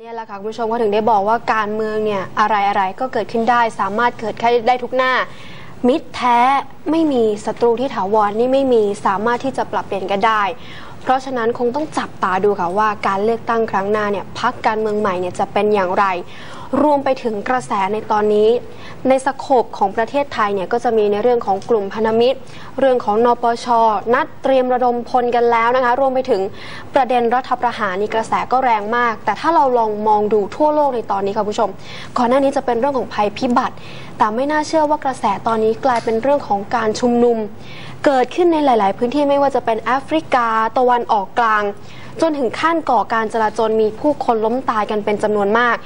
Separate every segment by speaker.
Speaker 1: เนี่ยแหละค่ะคุณผู้ชมก็ถึงได้บอกว่าการเมืองเนี่ยอะไรอะไรก็เกิดขึ้นได้ สามารถเกิดขึ้นได้ทุกหน้า มิตรแท้ไม่มีศัตรูที่ถาวรนี่ไม่มีสามารถที่จะปรับเปลี่ยนกันได้ เพราะฉะนั้นคงต้องจับตาดูค่ะว่าการเลือกตั้งครั้งหน้าเนี่ยพักการเมืองใหม่เนี่ยจะเป็นอย่างไร รวมไปถึงกระแสในตอนนี้ ในสโคปของประเทศไทยเนี่ยก็จะมีในเรื่องของกลุ่มพันธมิตร เรื่องของนปช นัดเตรียมระดมพลกันแล้วนะคะ รวมไปถึงประเด็นรัฐประหารนี่กระแสก็แรงมาก แต่ถ้าเราลองมองดูทั่วโลกในตอนนี้ค่ะผู้ชม ก่อนหน้านี้จะเป็นเรื่องของภัยพิบัติ แต่ไม่น่าเชื่อว่ากระแสตอนนี้กลายเป็นเรื่องของการชุมนุม เกิดขึ้นในหลาย ๆ พื้นที่ไม่ว่าจะเป็นแอฟริกาตะวันออกกลาง จนถึงขั้นก่อการจลาจลมีผู้คนล้มตายกันเป็นจำนวนมาก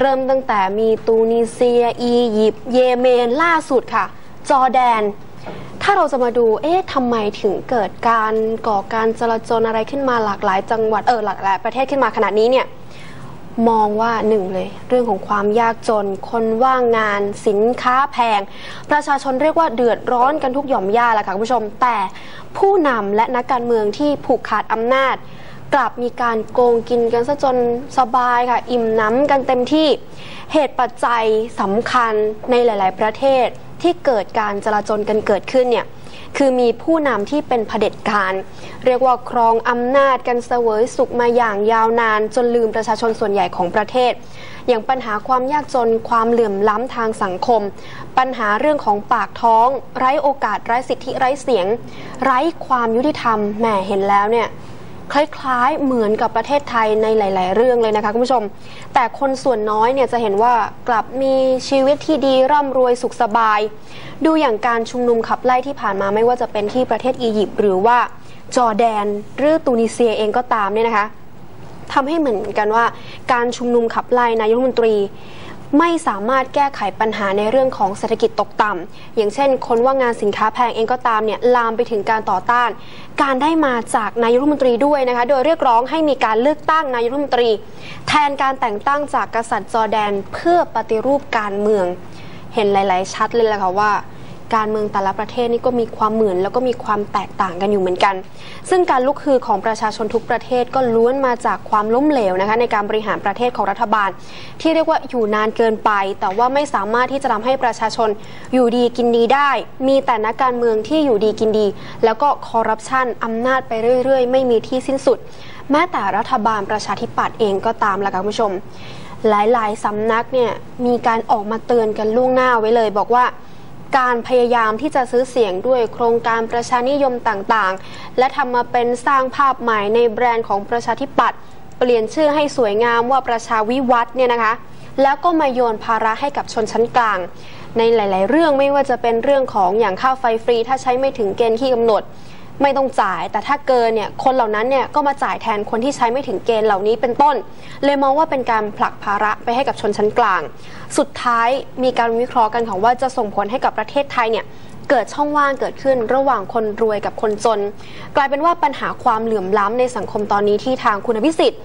Speaker 1: เริ่มตั้งแต่มีตูนิเซีย อียิปต์เยเมนล่าสุดค่ะ จอร์แดน ถ้าเราจะมาดูเอ๊ะทำไมถึงเกิดการก่อการจลาจลอะไรขึ้นมาหลากหลายจังหวัดเออหลากหลายประเทศขึ้นมาขนาดนี้เนี่ย มองว่าหนึ่งเลย เรื่องของความยากจน คนว่างงานสินค้าแพง ประชาชนเรียกว่าเดือดร้อนกันทุกหย่อมย่าแหละค่ะคุณผู้ชม แต่ผู้นำและนักการเมืองที่ผูกขาดอำนาจ กลับมีการโกงกินกันซะจนสบายค่ะ อิ่มน้ำกันเต็มที่เหตุปัจจัยสำคัญในหลาย ๆ ประเทศที่เกิดการจลาจลกันเกิดขึ้นเนี่ย คือมีผู้นำที่เป็นเผด็จการ เรียกว่าครองอำนาจกันเสวยสุขมาอย่างยาวนาน จนลืมประชาชนส่วนใหญ่ของประเทศ อย่างปัญหาความยากจนความเหลื่อมล้ำทางสังคม ปัญหาเรื่องของปากท้อง ไร้โอกาสไร้สิทธิไร้เสียง ไร้ความยุติธรรมแหมเห็นแล้วเนี่ย คล้ายๆ เหมือนกับประเทศไทยในหลาย ๆ เรื่องเลยนะคะคุณผู้ชม แต่คนส่วนน้อยเนี่ยจะเห็นว่ากลับมีชีวิตที่ดีร่ำรวยสุขสบาย ดูอย่างการชุมนุมขับไล่ที่ผ่านมาไม่ว่าจะเป็นที่ประเทศอียิปต์หรือว่าจอร์แดน หรือตูนิเซียเองก็ตามเนี่ยนะคะทำให้เหมือนกันว่าการชุมนุมขับไล่นายกรัฐมนตรี ไม่สามารถแก้ไขปัญหาในเรื่องของเศรษฐกิจตกต่ำอย่างเช่น คนว่างงานสินค้าแพงเองก็ตามเนี่ยลามไปถึงการต่อต้าน การได้มาจากนายรัฐมนตรีด้วยนะคะโดยเรียกร้องให้มีการเลือกตั้งนายรัฐมนตรี แทนการแต่งตั้งจากกษัตริย์จอร์แดน เพื่อปฏิรูปการเมือง เห็นหลาย ๆ ชัดเลยแหละค่ะว่า การเมืองแต่ละประเทศนี่ก็มีความเหมือนแล้วก็มีความแตกต่างกันอยู่เหมือนกัน ซึ่งการลุกฮือของประชาชนทุกประเทศก็ล้วนมาจากความล้มเหลวนะคะในการบริหารประเทศของรัฐบาล ที่เรียกว่าอยู่นานเกินไป แต่ว่าไม่สามารถที่จะทำให้ประชาชนอยู่ดีกินดีได้ มีแต่นักการเมืองที่อยู่ดีกินดี แล้วก็คอร์รัปชันอำนาจไปเรื่อย ๆ ไม่มีที่สิ้นสุด แม้แต่รัฐบาลประชาธิปัตย์เองก็ตามละค่ะคุณผู้ชมหลาย ๆ สำนักเนี่ยมีการออกมาเตือนกันล่วงหน้าไว้เลย บอกว่า การพยายามที่จะซื้อเสียงด้วยโครงการประชานิยมต่างๆ และทำมาเป็นสร้างภาพใหม่ในแบรนด์ของประชาธิปัตย์เปลี่ยนชื่อให้สวยงามว่าประชาวิวัฒน์เนี่ยนะคะ แล้วก็มาโยนภาระให้กับชนชั้นกลาง ในหลาย ๆ เรื่องไม่ว่าจะเป็นเรื่องของอย่างค่าไฟฟรี ถ้าใช้ไม่ถึงเกณฑ์ที่กำหนด ไม่ต้องจ่าย แต่ถ้าเกินเนี่ยคนเหล่านั้นเนี่ยก็มาจ่ายแทนคนที่ใช้ไม่ถึงเกณฑ์เหล่านี้เป็นต้น เลยมองว่าเป็นการผลักภาระไปให้กับชนชั้นกลาง สุดท้ายมีการวิเคราะห์กันของว่าจะส่งผลให้กับประเทศไทยเนี่ยเกิดช่องว่างเกิดขึ้นระหว่างคนรวยกับคนจน กลายเป็นว่าปัญหาความเหลื่อมล้ำในสังคมตอนนี้ที่ทางคุณพิสิทธิ์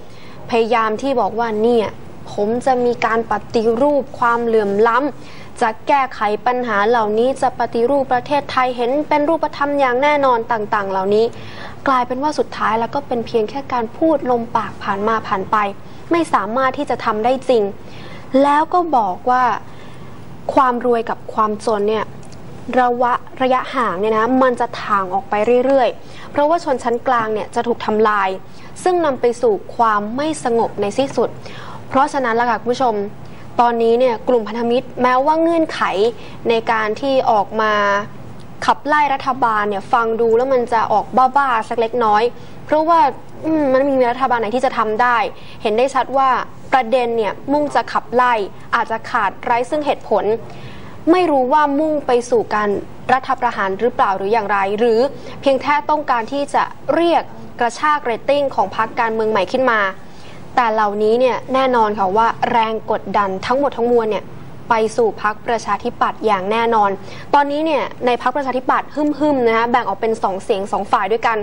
Speaker 1: พยายามที่บอกว่าเนี่ยผมจะมีการปฏิรูปความเหลื่อมล้ำ จะแก้ไขปัญหาเหล่านี้จะปฏิรูปประเทศไทยเห็นเป็นรูปธรรมอย่างแน่นอนต่างๆ เหล่านี้ กลายเป็นว่าสุดท้ายแล้วก็เป็นเพียงแค่การพูดลมปากผ่านมาผ่านไป ไม่สามารถที่จะทำได้จริง แล้วก็บอกว่าความรวยกับความจนเนี่ยระวะระยะห่างเนี่ยนะมันจะถ่างออกไปเรื่อยๆ เพราะว่าชนชั้นกลางเนี่ยจะถูกทำลาย ซึ่งนำไปสู่ความไม่สงบในที่สุด เพราะฉะนั้นละค่ะคุณผู้ชม ตอนนี้เนี่ยกลุ่มพันธมิตรแม้ว่าเงื่อนไขในการที่ออกมาขับไล่รัฐบาลเนี่ยฟังดูแล้วมันจะออกบ้าๆสักเล็กน้อย เพราะว่ามันมีรัฐบาลไหนที่จะทำได้ เห็นได้ชัดว่าประเด็นเนี่ยมุ่งจะขับไล่อาจจะขาดไร้ซึ่งเหตุผล ไม่รู้ว่ามุ่งไปสู่การรัฐประหารหรือเปล่าหรืออย่างไร หรือเพียงแค่ต้องการที่จะเรียกกระชากเรตติ้งของพรรคการเมืองใหม่ขึ้นมา แต่เหล่านี้เนี่ยแน่นอนค่ะว่าแรงกดดันทั้งหมดทั้งมวลเนี่ยไปสู่พรรคประชาธิปัตย์อย่างแน่นอน ตอนนี้เนี่ยในพรรคประชาธิปัตย์หึ่มๆนะคะแบ่งออกเป็นสองเสียงสองฝ่ายด้วยกัน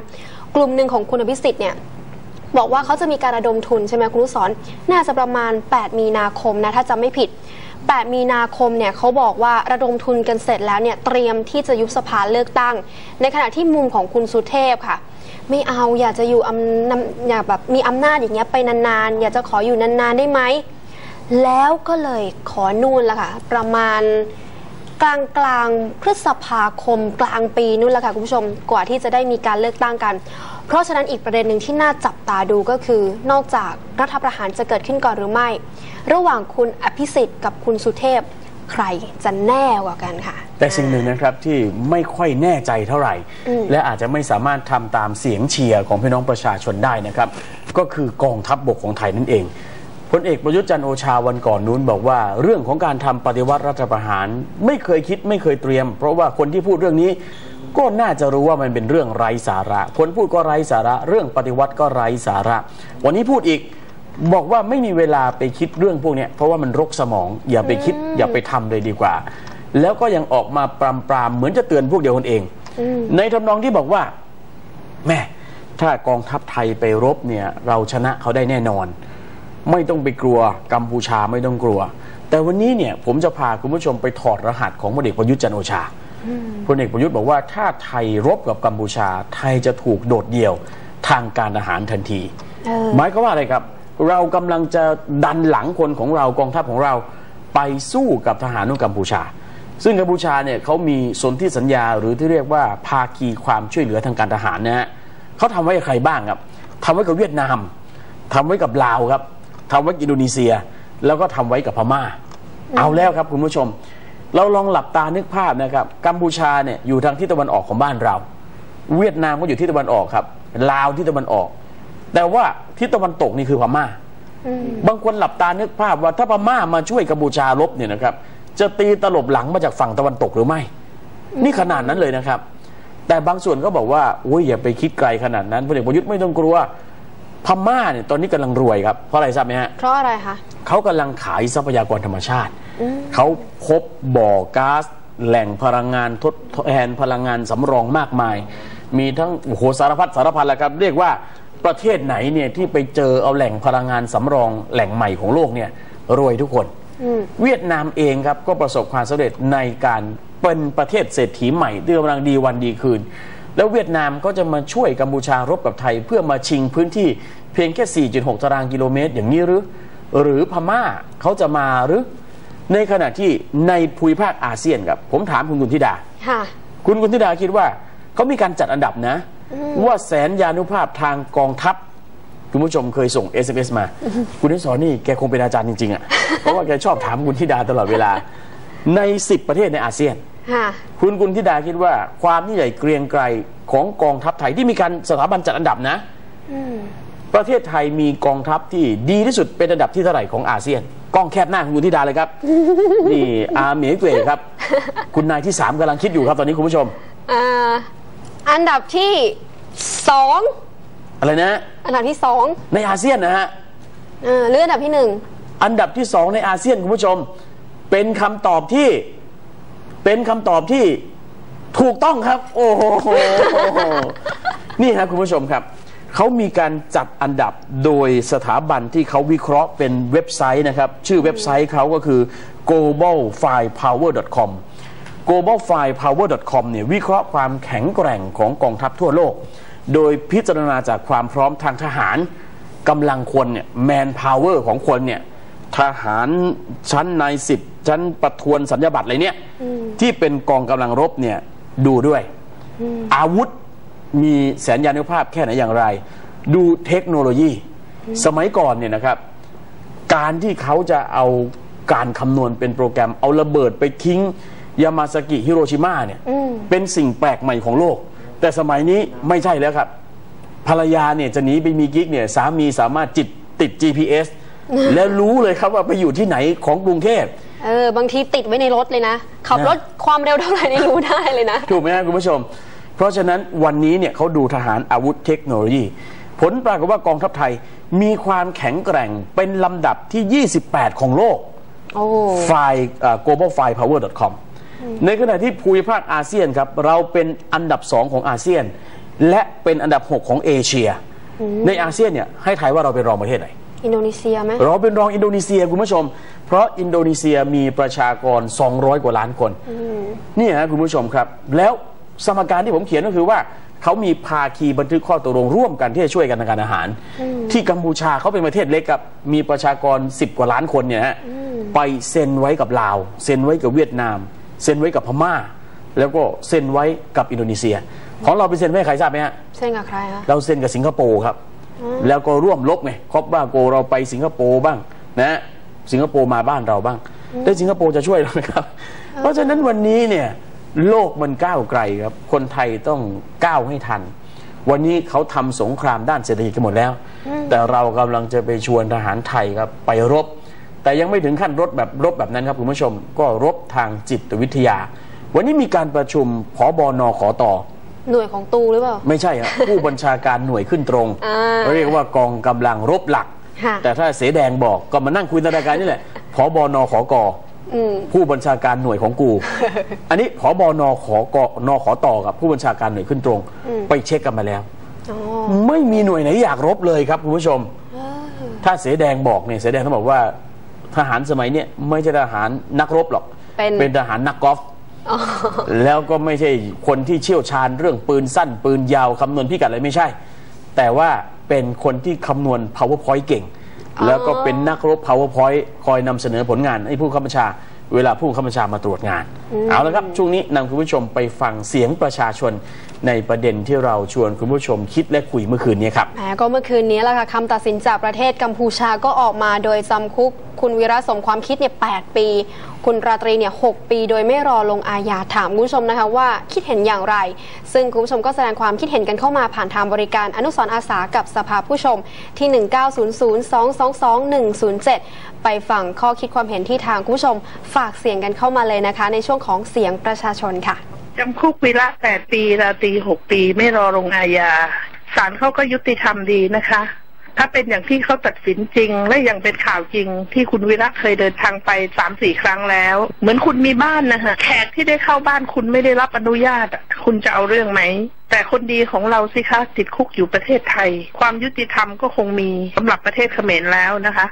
Speaker 1: กลุ่มหนึ่งของคุณอภิสิทธิ์เนี่ยบอกว่าเขาจะมีการระดมทุนใช่ไหมคุณนุสรน่าจะประมาณ 8 มีนาคมนะถ้าจำไม่ผิด 8 มีนาคมเนี่ยเขาบอกว่าระดมทุนกันเสร็จแล้วเนี่ยเตรียมที่จะยุบสภาเลือกตั้ง ในขณะที่มุมของคุณสุเทพค่ะ ไม่เอาอยากจะอยู่อำนำอยากแบบมีอำนาจอย่างเงี้ยไปนานๆ อยากจะขออยู่นานๆได้ไหม แล้วก็เลยขอนู่นละค่ะ ประมาณกลางกลางพฤษภาคมกลางปีนู่นละค่ะคุณผู้ชมกว่าที่จะได้มีการเลือกตั้งกัน เพราะฉะนั้นอีกประเด็นหนึ่งที่น่าจับตาดูก็คือ นอกจากรัฐประหารจะเกิดขึ้นก่อนหรือไม่ ระหว่างคุณอภิสิทธิ์กับคุณสุเทพ ใครจะแน่กว่ากันค่ะ
Speaker 2: แต่สิ่งหนึ่งนะครับที่ไม่ค่อยแน่ใจเท่าไหร่ และอาจจะไม่สามารถทำตามเสียงเชียร์ของพี่น้องประชาชนได้นะครับ ก็คือกองทัพบบกของไทยนั่นเองพลเอกประยุทธ์จันทร์โอชาวันก่อนนู้นบอกว่า เรื่องของการทำปฏิวัติรัฐประหาร ไม่เคยคิดไม่เคยเตรียม เพราะว่าคนที่พูดเรื่องนี้ ก็น่าจะรู้ว่ามันเป็นเรื่องไร้สาระ คนพูดก็ไร้สาระ เรื่องปฏิวัติก็ไร้สาระ วันนี้พูดอีกบอกว่าไม่มีเวลาไปคิดเรื่องพวกเนี้ยเพราะว่ามันรกสมอง อย่าไปคิดอย่าไปทำเลยดีกว่า แล้วก็ยังออกมาปรามปรามๆเหมือนจะเตือนพวกเดียวกันเอง ในทำนองที่บอกว่า แม่ถ้ากองทัพไทยไปรบเนี่ย เราชนะเขาได้แน่นอน ไม่ต้องไปกลัวกัมพูชาไม่ต้องกลัว แต่วันนี้เนี่ยผมจะพาคุณผู้ชมไปถอดรหัสของพลเอกประยุทธ์จันทร์โอชาพลเอกประยุทธ์บอกว่าถ้าไทยรบกับกัมพูชา ไทยจะถูกโดดเดี่ยวทางการทหารทันที
Speaker 1: เออ
Speaker 2: หมายความว่าอะไรครับ เรากำลังจะดันหลังคนของเรากองทัพของเราไปสู้กับทหารของกัมพูชา ซึ่งกัมพูชาเนี่ยเขามีสนธิสัญญาหรือที่เรียกว่าภาคีความช่วยเหลือทางการทหารนะฮะเขาทำไว้กับใครบ้างครับทำไว้กับเวียดนามทำไว้กับลาวครับทำไว้กับอินโดนีเซีย แล้วก็ทำไว้กับพม่า เอาแล้วครับคุณผู้ชม เราลองหลับตานึกภาพนะครับกัมพูชาเนี่ยอยู่ทางทิศตะวันออกของบ้านเรา เวียดนามก็อยู่ที่ตะวันออกครับลาวที่ตะวันออก แต่ว่าทิศตะวันตกนี่คือพม่าบางคนหลับตานึกภาพว่าถ้าพม่ามาช่วยกัมพูชารบเนี่ยนะครับ จะตีตลบหลังมาจากฝั่งตะวันตกหรือไม่ นี่ขนาดนั้นเลยนะครับ แต่บางส่วนก็บอกว่าโอ้ยอย่าไปคิดไกลขนาดนั้นพลเอกประยุทธ์ไม่ต้องกลัวพม่าเนี่ยตอนนี้กำลังรวยครับเพราะอะไรทราบไหมฮะ
Speaker 1: เพราะอะไรคะ
Speaker 2: เขากำลังขายทรัพยากรธรรมชาติเขาพบบ่อก๊าซแหล่งพลังงานทดแทนพลังงานสำรองมากมาย มีทั้งโอ้โหสารพัดสารพันแหละครับ เรียกว่าประเทศไหนเนี่ยที่ไปเจอเอาแหล่งพลังงานสำรองแหล่งใหม่ของโลกเนี่ยรวยทุกคน เวียดนามเองครับก็ประสบความสำเร็จในการเป็นประเทศเศรษฐีใหม่ที่กำลังดีวันดีคืน แล้วเวียดนามก็จะมาช่วยกัมพูชารบกับไทย เพื่อมาชิงพื้นที่เพียงแค่ 4.6 ตารางกิโลเมตร อย่างนี้หรือ หรือพม่าเขาจะมาหรือ ในขณะที่ในภูมิภาคอาเซียนครับ ผมถามคุณกุณธิดา
Speaker 1: ค่ะ
Speaker 2: คุณกุณธิดาคิดว่าเขามีการจัดอันดับนะ ว่าแสนยานุภาพทางกองทัพ คุณผู้ชมเคยส่ง SMS มา คุณนิสรนี่แกคงเป็นอาจารย์จริงๆอะ่ะเพราะว่าแกชอบถามคุณธิดาตลอดเวลา ใน 10 ประเทศในอาเซียน
Speaker 1: ค่ะ
Speaker 2: คุณกุณธิดาคิดว่าความยิ่งใหญ่เกรียงไกรของกองทัพไทยที่มีการสถาบันจัดอันดับนะประเทศไทยมีกองทัพที่ดีที่สุดเป็นอันดับที่เท่าไหร่ของอาเซียนกล้องแคบหน้าคุณกุณธิดาเลยครับ นี่อาเหมียเกวครับ คุณนายที่สามกำลังคิดอยู่ครับตอนนี้คุณผู้ชม
Speaker 1: อ่าอันดับที่สอง
Speaker 2: อะไรนะ
Speaker 1: อันดับที่สอง
Speaker 2: ในอาเซียนนะฮะ
Speaker 1: อ่าหรืออันดับที่หนึ่ง
Speaker 2: อันดับที่สองในอาเซียนคุณผู้ชม เป็นคำตอบที่ เป็นคำตอบที่ถูกต้องครับ โอ้โหนี่ฮะคุณผู้ชมครับเขามีการจัดอันดับโดยสถาบันที่เขาวิเคราะห์เป็นเว็บไซต์นะครับ ชื่อเว็บไซต์เขาก็คือ globalfirepower.com globalfirepower.com เนี่ยวิเคราะห์ความแข็งแกร่งของกองทัพทั่วโลก โดยพิจารณาจากความพร้อมทางทหารกำลังคนเนี่ย man power ของคนเนี่ยทหารชั้นนายสิบชั้นประทวนสัญญาบัตรอะไรเนี่ยที่เป็นกองกำลังรบเนี่ยดูด้วย อาวุธมีแสนยานุภาพแค่ไหนอย่างไร ดูเทคโนโลยี สมัยก่อนเนี่ยนะครับ การที่เขาจะเอาการคำนวณเป็นโปรแกรมเอาระเบิดไปทิ้งยามาสกิฮิโรชิมาเนี่ยเป็นสิ่งแปลกใหม่ของโลก แต่สมัยนี้ไม่ใช่แล้วครับ ภรรยาเนี่ยจะหนีไปมีกิ๊กเนี่ยสามีสามารถจิตติด GPS แล้วรู้เลยครับว่าไปอยู่ที่ไหนของกรุงเทพ
Speaker 1: เออบางทีติดไว้ในรถเลยนะ ขับรถความเร็วเท่าไหร่นี่รู้ได้เลยนะ
Speaker 2: ถูกไหมครับคุณผู้ชม เพราะฉะนั้นวันนี้เนี่ยเขาดูทหารอาวุธเทคโนโลยี ผลปรากฏว่ากองทัพไทยมีความแข็งแกร่งเป็นลำดับที่ 28 ของโลก
Speaker 1: โอ้
Speaker 2: ไฟล์ globalfirepower.com ในขณะที่ภูมิภาคอาเซียนครับ เราเป็นอันดับ2ของอาเซียน และเป็นอันดับ 6 ของเอเชีย ในอาเซียนเนี่ยให้ทายว่าเราเป็นรองประเทศไหน
Speaker 1: อินโดนีเซียไหม
Speaker 2: เราเป็นรองอินโดนีเซียคุณผู้ชม เพราะอินโดนีเซียมีประชากร 200 กว่าล้านคนนี่ฮะคุณผู้ชมครับ แล้วสมการที่ผมเขียนก็คือว่าเขามีภาคีบันทึกข้อตกลงร่วมกันที่จะช่วยกันทางการอาหาร ที่กัมพูชาเขาเป็นประเทศเล็กครับมีประชากร 10 กว่าล้านคนเนี่ยฮะไปเซ็นไว้กับลาว เซ็นไว้กับเวียดนาม เซ็นไว้กับพม่า แล้วก็เซ็นไว้กับอินโดนีเซีย ของเราไปเซ็นไว้ให้ใครทราบไหมฮะ
Speaker 1: เส้นกับใครคะ
Speaker 2: เราเซ็นกับสิงคโปร์ครับ แล้วก็ร่วมลบไงครอบบ้าโกเราไปสิงคโปร์บ้างนะสิงคโปร์มาบ้านเราบ้างแล้วสิงคโปร์จะช่วยเราไหมครับ เพราะฉะนั้นวันนี้เนี่ยโลกมันก้าวไกลครับ คนไทยต้องก้าวให้ทัน วันนี้เขาทำสงครามด้านเศรษฐกิจกันหมดแล้ว แต่เรากำลังจะไปชวนทหารไทยครับไปรบ แต่ยังไม่ถึงขั้นรบแบบรบแบบนั้นครับคุณผู้ชม ก็รบทางจิตวิทยา วันนี้มีการประชุมผอบอนขอต่อ
Speaker 1: หน่วยของตูหรือเปล่า
Speaker 2: ไม่ใช่ครับ ผู้บัญชาการหน่วยขึ้นตรง
Speaker 1: อ่า
Speaker 2: เรียกว่ากองกำลังรบหลัก
Speaker 1: ค่ะ
Speaker 2: แต่ถ้าเสแดงบอกก็มานั่งคุยในรายการนี่แหละผอบอนขอกอ
Speaker 1: อืม
Speaker 2: ผู้บัญชาการหน่วยของกู อันนี้ผอบอนขอกนขอต่อกับผู้บัญชาการหน่วยขึ้นตรง ไปเช็คกันมาแล้ว
Speaker 1: อ๋อ
Speaker 2: ไม่มีหน่วยไหนอยากรบเลยครับคุณผู้ชม ถ้าเสแดงบอกเนี่ยเสแดงต้องบอกว่า ทหารสมัยเนี้ยไม่ใช่ทหารนักรบหรอก
Speaker 1: เป็น
Speaker 2: เป็นทหารนักกอล์ฟ
Speaker 1: อ๋อ
Speaker 2: แล้วก็ไม่ใช่คนที่เชี่ยวชาญเรื่องปืนสั้น ปืนยาวคำนวณพิกัดอะไรไม่ใช่ แต่ว่าเป็นคนที่คำนวณ powerpoint เก่ง แล้วก็เป็นนักรบ powerpoint คอยนำเสนอผลงานให้ผู้ข้าบัญชาเวลาผู้ข้าบัญชามาตรวจงานเอาละครับช่วงนี้นำคุณผู้ชมไปฟังเสียงประชาชนในประเด็นที่เราชวนคุณผู้ชมคิดและคุยเมื่อคืนนี้ครับ
Speaker 1: แหมก็เมื่อคืนนี้แหละค่ะคำตัดสินจากประเทศกัมพูชาก็ออกมาโดยจำคุก คุณวีระสมความคิดเนี่ย8ปี คุณราตรีเนี่ย6ปี โดยไม่รอลงอาญาถามคุณผู้ชมนะคะว่าคิดเห็นอย่างไร ซึ่งคุณผู้ชมก็แสดงความคิดเห็นกันเข้ามาผ่านทางบริการอนุสรณ์อาสากับสภาผู้ชมที่ 1900222107 ไปฟังข้อคิดความเห็นที่ทางคุณผู้ชมฝากเสียงกันเข้ามาเลยนะคะในช่วงของเสียงประชาชนค่ะ
Speaker 3: จำคุกวีระแปดปีราตรีหกปีไม่รอลงอาญาศาลเขาก็ยุติธรรมดีนะคะ ถ้าเป็นอย่างที่เขาตัดสินจริง และยังเป็นข่าวจริง ที่คุณวีระเคยเดินทางไปสามสี่ครั้งแล้ว เหมือนคุณมีบ้านนะฮะแขกที่ได้เข้าบ้านคุณไม่ได้รับอนุญาต คุณจะเอาเรื่องไหม แต่คนดีของเราสิคะติดคุกอยู่ประเทศไทย ความยุติธรรมก็คงมีสำหรับประเทศเขมรแล้วนะคะ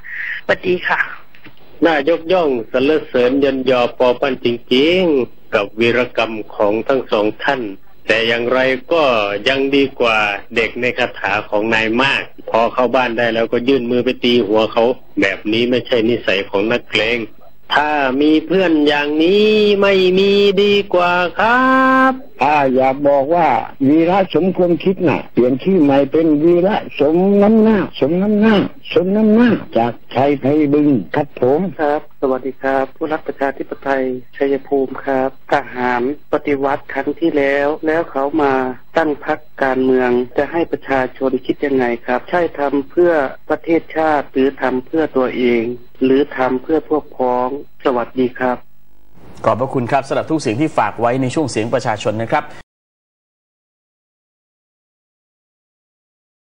Speaker 3: สวัสดีค่ะ
Speaker 4: น่ายกย่องสรรเสริญยันยอปอปั้นจริงๆ กับวีรกรรมของทั้งสองท่าน แต่อย่างไรก็ยังดีกว่าเด็กในคาถาของนายมาก พอเข้าบ้านได้แล้วก็ยื่นมือไปตีหัวเขา แบบนี้ไม่ใช่นิสัยของนักเกรงถ้ามีเพื่อนอย่างนี้ไม่มีดีกว่าครับ
Speaker 5: ถ้าอยากบอกว่าวีระสมควรคิดน่ะ เปลี่ยนชื่อใหม่เป็นวีระสมน้ำหน้า สมน้ำหน้า สมน้ำหน้า จากชัยไพบึงครับผม
Speaker 6: ครับ สวัสดีครับ ผู้รักประชาธิปไตยชัยภูมิครับทหารปฏิวัติครั้งที่แล้ว แล้วเขามาตั้งพักการเมืองจะให้ประชาชนคิดยังไงครับ ใช่ทำเพื่อประเทศชาติหรือทำเพื่อตัวเอง หรือทำเพื่อพวกพ้องสวัสดีครับ
Speaker 2: ขอบพระคุณครับสำหรับทุกเสียงที่ฝากไว้ในช่วงเสียงประชาชนนะครับ